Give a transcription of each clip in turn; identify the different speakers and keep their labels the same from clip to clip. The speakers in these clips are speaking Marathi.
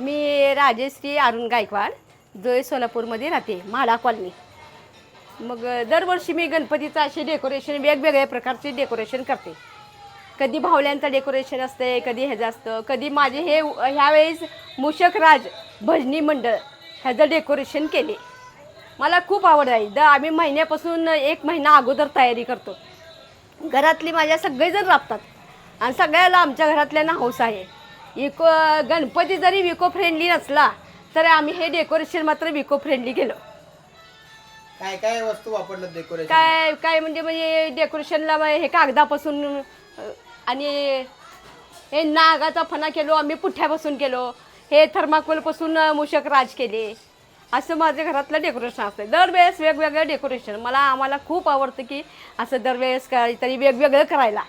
Speaker 1: मी राजेश्री अरुण गायकवाड जोय सोलापूरमध्ये राहते म्हाडा कॉलनी. मग दरवर्षी मी गणपतीचं असे डेकोरेशन वेगवेगळ्या प्रकारचे डेकोरेशन करते. कधी भावल्यांचं डेकोरेशन असते कधी ह्याचं असतं कधी माझे हे ह्यावेळेस मूषक राज भजनी मंडळ ह्याचं डेकोरेशन केले. मला खूप आवड आहे. द आम्ही महिन्यापासून एक महिना अगोदर तयारी करतो. घरातली माझ्या सगळेजण राबतात. आणि सगळ्याला आमच्या घरातल्यांना हौस आहे. इको गणपती जरी विको फ्रेंडली नसला तर आम्ही हे डेकोरेशन मात्र विको फ्रेंडली केलं
Speaker 2: काय काय वस्तू वापरलं डेकोरेशन
Speaker 1: काय काय म्हणजे म्हणजे डेकोरेशनला हे कागदापासून अ, आणि हे नागाचा फणा केलो आम्ही पुठ्यापासून केलो. हे थर्माकोलपासून अ, मूषक राज केले. असं माझ्या घरातलं डेकोरेशन असतं दरवेळेस वेगवेगळं डेकोरेशन मला आम्हाला खूप आवडतं की असं दरवेळेस काहीतरी वेगवेगळं करायला.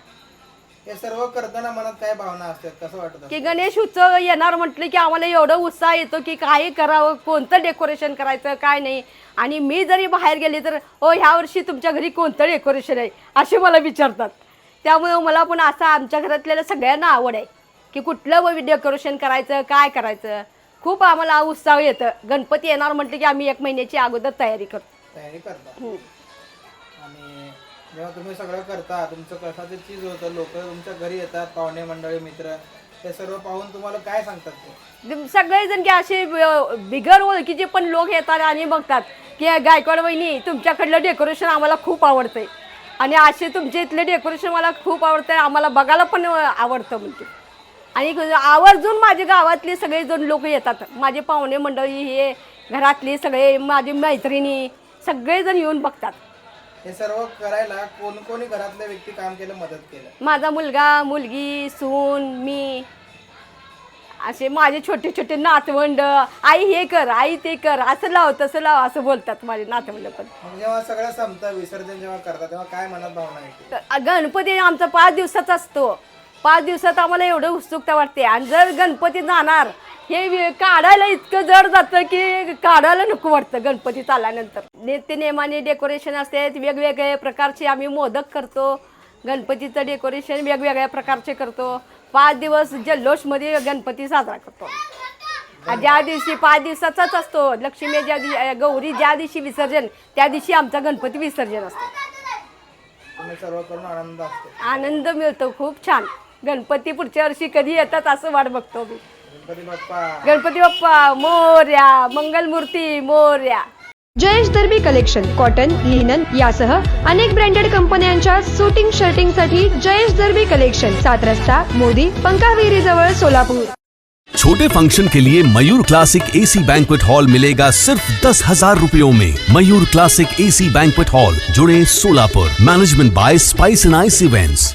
Speaker 2: हे सर्व करताना मनात काय भावना असतात? कसं वाटत
Speaker 1: की गणेश उत्सव येणार म्हटलं की आम्हाला एवढं उत्साह येतो की काही करावं कोणतं डेकोरेशन करायचं काय नाही. आणि मी जरी बाहेर गेले तर हो ह्या वर्षी तुमच्या घरी कोणतं डेकोरेशन आहे? असे मला विचारतात. त्यामुळे मला पण असं आमच्या घरातल्या सगळ्यांना आवड आहे की कुठलं डेकोरेशन करायचं काय करायचं. खूप आम्हाला उत्साह येतं. गणपती येणार म्हटलं की आम्ही एक महिन्याची अगोदर तयारी करतो.
Speaker 2: तयारी करता
Speaker 1: हम्म.
Speaker 2: आणि जेव्हा तुम्ही सगळं करता तुमचं कशाचं चीज होतं लोक तुमच्या घरी येतात पाहुणे मंडळी मित्र ते सर्व पाहून तुम्हाला काय सांगतात ते?
Speaker 1: सगळेजण की असे बिगर ओळखीचे पण लोक येतात आणि बघतात की गायकवाड वहिनी तुमच्याकडलं डेकोरेशन आम्हाला खूप आवडतंय. आणि असे तुमच्या इथले डेकोरेशन मला खूप आवडतंय आम्हाला बघायला पण आवडतं म्हणते आणि आवर्जून माझ्या गावातले सगळेजण लोक येतात. माझे पाहुणे मंडळी हे घरातले सगळे माझी मैत्रिणी सगळेजण येऊन बघतात.
Speaker 2: हे सर्व करायला कोण कोणी घरातल्या व्यक्ती काम केलं मदत केलं?
Speaker 1: माझा मुलगा मुलगी सून मी असे माझे छोटे छोटे नातवंड. आई हे कर आई ते कर असं लाव तसं लाव असं बोलतात माझे नातवंड पण.
Speaker 2: मग जेव्हा सगळं संपतं विसर्जन जेव्हा करता तेव्हा काय मनात भावना येते
Speaker 1: तर गणपती आमचा पाच दिवसाचा असतो. पाच दिवसात आम्हाला एवढं उत्सुकता वाटते. आणि जर गणपती जाणार हे काढायला इतकं जड जातं की काढायला नको वाटतं गणपती चालल्यानंतर. नित्य नेमाने डेकोरेशन असते वेगवेगळे प्रकारचे आम्ही मोदक करतो. गणपतीचं डेकोरेशन वेगवेगळ्या प्रकारचे करतो. पाच दिवस जल्लोषमध्ये गणपती साजरा करतो. ज्या दिवशी पाच दिवसाचाच असतो. लक्ष्मी ज्या दिवशी गौरी ज्या दिवशी विसर्जन त्या दिवशी आमचा गणपती विसर्जन
Speaker 2: असतो.
Speaker 1: आनंद मिळतो खूप छान. गणपती पुढच्या वर्षी कधी येतात असं वाट बघतो मी.
Speaker 2: Ganpati Bappa.
Speaker 1: Ganpati Bappa Morya Mangalmurti Morya.
Speaker 3: Jayesh दर्बी collection cotton linen यासह अनेक ब्रँडेड कंपन्यांच्या सुटिंग शर्टिंगसाठी जयेश दर्बी कलेक्शन सात रस्ता मोदी पंकाविरी जवळ सोलापूर.
Speaker 4: छोटे फ़ंक्शन के लिए Mayur classic AC banquet hall मिलेगा सिर्फ़ दस हज़ार रूपयों में। Mayur classic AC banquet hall जुड़े Solapur. Management by spice and ice events